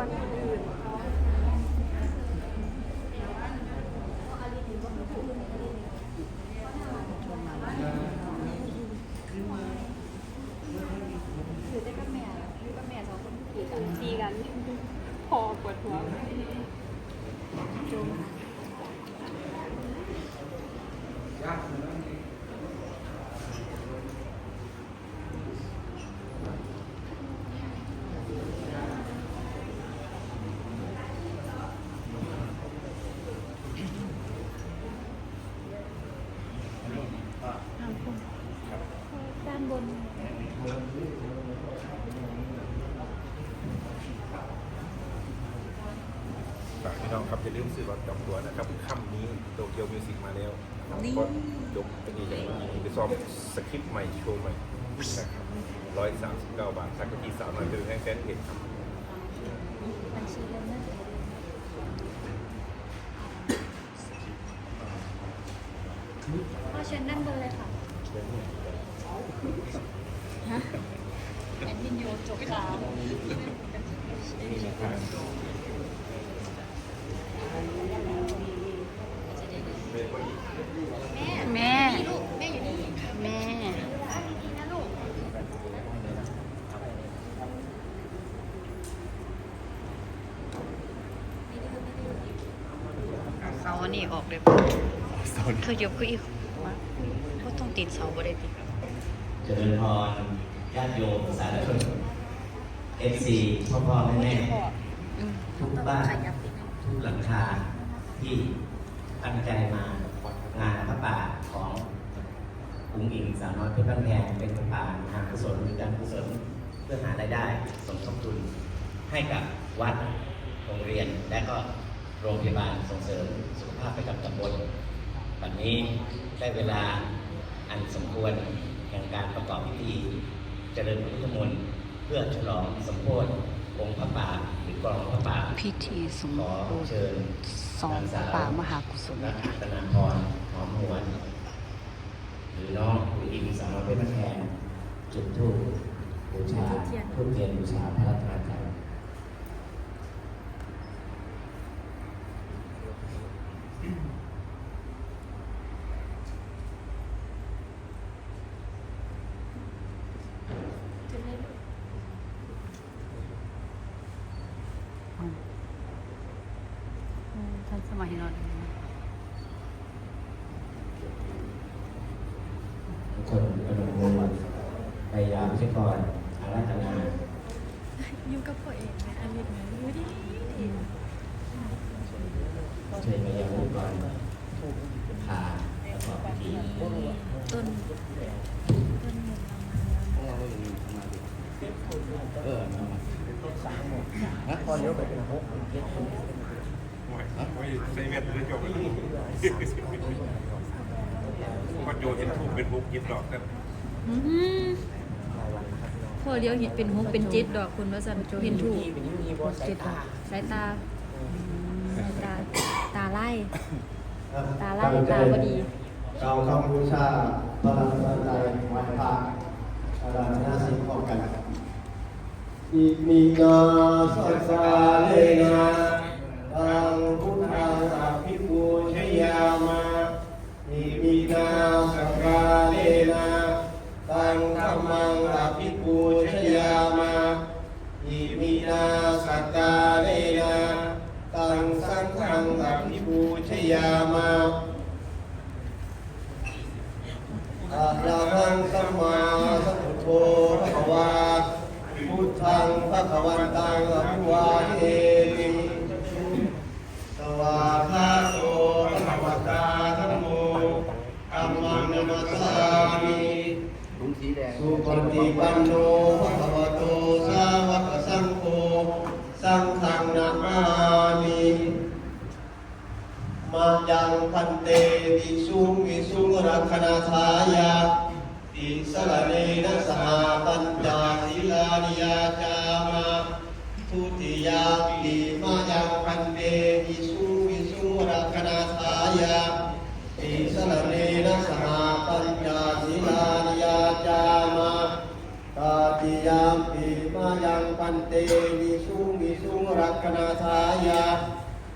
วันอื่น คือได้กับแม่กับแม่สองคนขี่กัน ตีกัน พอปวดหัว ด้านบนฝากพี่น้องครับอย่าลืมซื้อรถจองตัวนะครับค่ำนี้โตเกียวมิวสิกมาแล้วก็ยกตัวนี้เลยไปซ้อมสคริปต์ใหม่โชว์ใหม่นะครับร้อยสามสิบเก้าบาทสักกะทีสาวหน่อยเป็นแฟนแฟนเพจครับบัญชีเล่นนะพ่อเชิญด้านบนเลยค่ะ ฮะแอดมินโยจบข่าวแม่แม่ลูกแม่อยู่นี่แม่นี่นะลูกเอาอันนี้ออกเลยคือเดี๋ยวคืออีกก็ต้องติดเสาบ่ได้ติดเจริญพรญาติโยมสาธุชนเอฟซีพ่อพ่อแม่แม่ทุกบ้านทุกหลังคาที่ตั้งใจมางานพระป่าของอุ้งอิงสาวน้อยเพชรบ้านแพงเป็นพระป่างานกุศลหรือการกุศลเพื่อหารายได้สมทบทุนให้กับวัดโรงเรียนและก็โรงพยาบาลส่งเสริมสุขภาพให้กับตำบลวันนี้ได้เวลาอันสมควร แห่งการประกอบพิธี เจริญพระพุทธมนต์เพื่อฉลองสมโภชองค์พระป่าหรือกองพระป่าพิธีสมขอโภชเชิญสองป่ามหากุศลนักธนาพรหอมหวน หรือน้องผู้อิงสาวน้อยเพชรบ้านแพงจุดธูปบูชาทูปเทียนบูชาพระรัตนตรัย อืมทันสมัยเนอน ทุกคนกระดมมือ พยายามช่วยก่อนอาราธนาอยู่กับพ่อเองนะอันนี้นะอยู่ดีช่วยพยายามมือก่อนพาประกอบพิธีต้นต้นหนึ่งเรามาแล้วไม่ใส่เวทหรือจบก็โยนเห็นถูกเป็นบุกยิบดอกกันอืม พอเลี้ยวเห็นเป็นหกเป็นเจ็ดดอกคุณว่าสันเห็นถูกเจ็ดดอกสายตาสายตาตาไล่ตาไล่ตาพอดีเราคำบูชาพระรัตนตรัยวันพระอาราธนาสิ่งของกันอิมินาสัสสาเลนะตังพุทธังอภิปูชยามาอิมินาสัสสาเลนะตังธัมมังอภิปามาอิมินาสัตตาเลนะตังสังฆังอภิปูชยามาอะระหังสัมมาสัมพุทโธพระคะวาพุทธังพระคะวันตังอภิวาเทมิสวาคาโตพระคะวตาธัมโมธัมมังนมัสสา มิสุปฏิปันโนภะคะวะโตสาวกสังโฆสังฆังนามามิมายังพันเตวิสุงวิสุงรักขณาทายาติสรเนนะสหปัญจศีลานิยาจามาทุติยาปิมายังพันเตวิส ติยามปิมายังปันเตวิสุงวิสุงรักนาทายา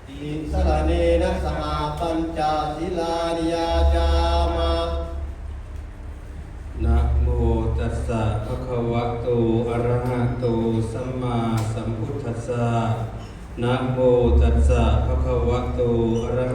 ติสรเนนะสหปัญจศิลานิยาจามานะโมตัสสะภะคะวะโตอะระหะโตสัมมาสัมพุทธัสสะนะโมตัสสะภะคะวะโตอะระหะ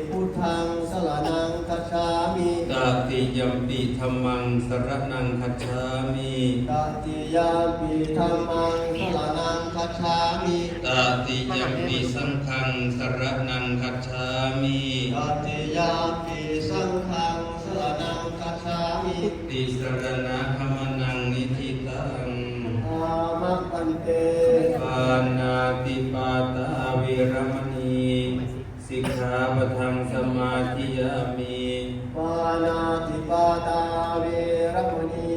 ตติยัมปิธัมมังสรณังคัจฉามิตติยามปีธัมมังสรณังคัจฉามิตติยัมปิสังฆังสรณังคัจฉามิตติยามปีสังฆังสรณังคัจฉามิติสรณะขมนังนิธิตังอามะปันเตปานาติปาตาเวรมณีสิกขาปะทังสมาธิยามิปานาติปาตาเวรมณี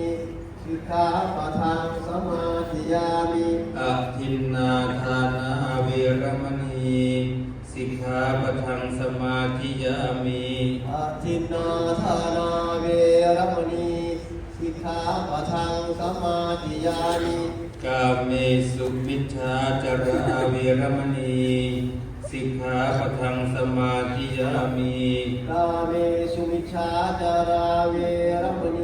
สิกขาปะทังสมาธิยามิอะทินนาทานาเวรมณีสิกขาปะทังสมาธิยามิอาทินนาทานาเวรมณีสิกขาปะทังสมาธิยามิกาเมสุมิชฌาจาราเวรมณีสิ กขาปะทังสมาธิยามีกาเมสุมิชฌาจาราเวรมณี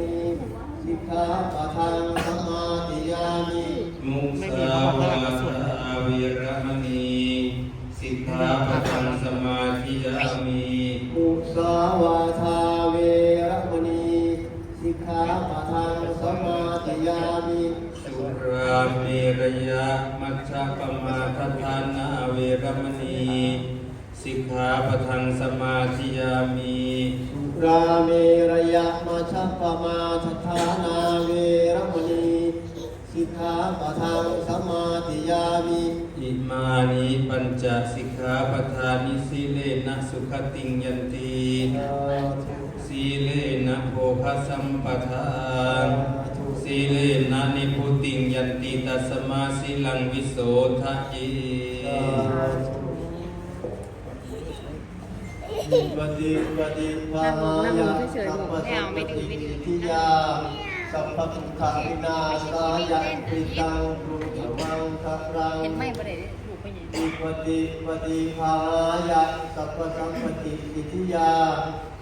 ราเมรยะมัชฌะปมาทฐานาเวรมณีสิกขาปะทังสมาธิยามิสุราเมรยะมาชัปปมาทัฏฐานาเวรมณีสิกขาปะทังสมาธิยามิอิมานิปัญจสิกขาปทานิสีเลนะสุขติงยันติสีเลนะโภคสัมปทาน สีเลนะนิพุติงยันติตัสมาสีลังวิโสทะเยปฏิปฏิภาหายะสัพพสัมปติทิยาสัพพทุกขาวินาสายะปิตังรุขมังคปรังเห็นไหมบ่ได้ลูกไปยังปฏิปฏิปฏิภาหายะสัพพสัมปติทิยา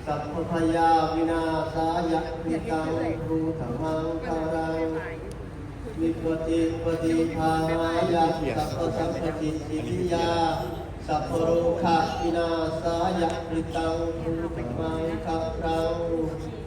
สัพพยาวินาสายะปิตังรูธรรมังคารังวิปติปฏิภาหายะสัพพสัมปติสิทิยาสัพพโรคะวินาสายะปิตังรูธรรมังคารัง